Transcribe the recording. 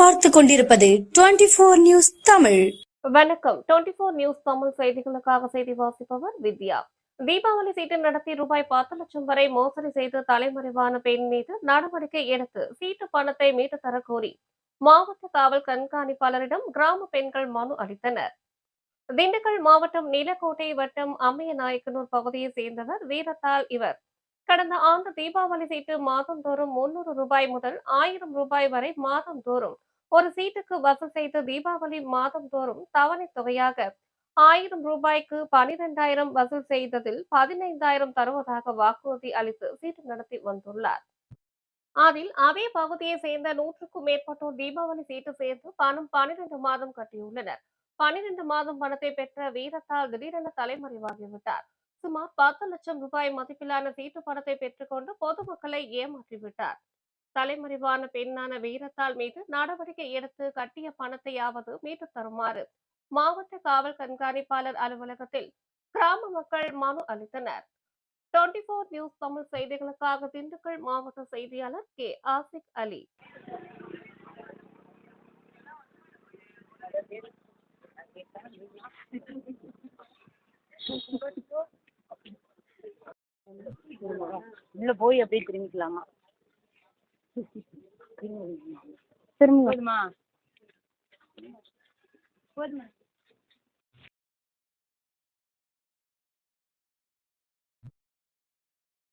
பார்த்து கொண்டிருப்பது twenty four news Tamil. வணக்கம். டுவெண்டி போர் நியூஸ் தமிழ் செய்திகளுக்காக செய்தி வாசிப்பவர் வித்யா தீபாவளி சீட்டு நடத்தி ரூபாய் பத்து லட்சம் வரை மோசடி செய்து தலைமறைவான பெண் மீது நடவடிக்கை எடுத்து சீட்டு பணத்தை மீட்டு தரக்கோரி கோரி மாவட்ட காவல் கண்காணிப்பாளரிடம் கிராம பெண்கள் மனு அளித்தனர். திண்டுக்கல் மாவட்டம் நீலக்கோட்டை வட்டம் அம்மைய நாயக்கனூர் பகுதியைச் சேர்ந்தவர் வீரத்தால் இவர். கடந்த ஆண்டு தீபாவளி சீட்டு மாதந்தோறும் முன்னூறு ரூபாய் முதல் ஆயிரம் ரூபாய் வரை மாதந்தோறும் ஒரு சீட்டுக்கு வசூல் செய்து தீபாவளி மாதம் தோறும் தவணை தொகையாக ஆயிரம் ரூபாய்க்கு பனிரெண்டாயிரம் வசூல் செய்ததில் பதினைந்தாயிரம் தருவதாக வாக்குறுதி அளித்து சீட்டு நடத்தி வந்துள்ளார். அதில் அதே பகுதியை சேர்ந்த நூற்றுக்கும் மேற்பட்டோர் தீபாவளி சீட்டு சேர்த்து பணம் பனிரெண்டு மாதம் கட்டியுள்ளனர். பனிரெண்டு மாதம் பணத்தை பெற்ற வீரத்தால் திடீரென தலைமறைவாகிவிட்டார் சுமார் பத்து லட்சம் ரூபாய் மதிப்பிலான சீட்டு பணத்தை பெற்றுக்கொண்டு பொதுமக்களை ஏமாற்றிவிட்டார் தலைமறைவான பெண்ணான வீரத்தால் மீது நடவடிக்கை எடுத்து கட்டிய பணத்தையாவது மீட்டு தருமாறு மாவட்ட காவல் கண்காணிப்பாளர் அலுவலகத்தில் கிராம மக்கள் மனு அளித்தனர். டுவெண்டி போர் நியூஸ் தமிழ் செய்திகளுக்காக திண்டுக்கல் மாவட்ட செய்தியாளர் கே. ஆசிக் அலி. உள்ள போய் அப்படியே திரும்பிக்கலாமா? Terminou. Foi demais. Foi demais.